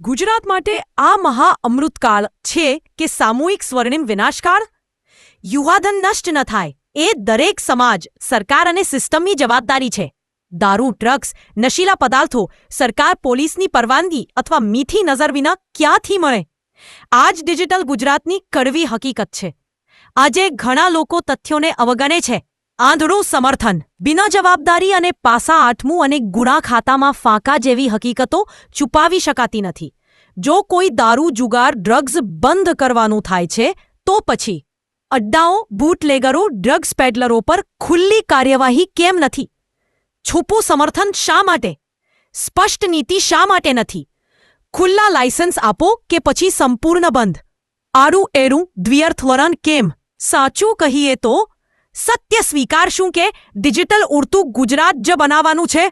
ગુજરાત માટે આ મહા અમૃતકાળ છે કે સામૂહિક સ્વર્ણિમ વિનાશકાળ? યુવાધન નષ્ટ ન થાય. એ દરેક સમાજ, સરકાર અને સિસ્ટમની જવાબદારી છે. દારૂ, ડ્રગ્સ, નશીલા પદાર્થો સરકાર પોલીસની પરવાનગી અથવા મીઠી નજર વિના ક્યાંથી મળે? આ જ ડિજિટલ ગુજરાતની કડવી હકીકત છે. આજે ઘણા લોકો તથ્યોને અવગણે છે. આંધળું સમર્થન, બિના જવાબદારી અને પાસા આઠમું અને ગુણા ખાતામાં ફાંકા જેવી હકીકતો છુપાવી શકાતી નથી. જો કોઈ દારૂ, જુગાર, ડ્રગ્સ બંધ કરવાનું થાય છે, તો પછી અડ્ડાઓ, બૂટલેગરો, ડ્રગ્સ પેડલરો પર ખુલ્લી કાર્યવાહી કેમ નથી? છુપું સમર્થન શા માટે? સ્પષ્ટ નીતિ શા માટે નથી? ખુલ્લા લાયસન્સ આપો કે પછી સંપૂર્ણ બંધ? આરું એરું દ્વ્યર્થ કેમ? સાચું કહીએ તો સત્ય સ્વીકારશું કે ડિજિટલ ઉડતું ગુજરાત જ બનાવવાનું છે?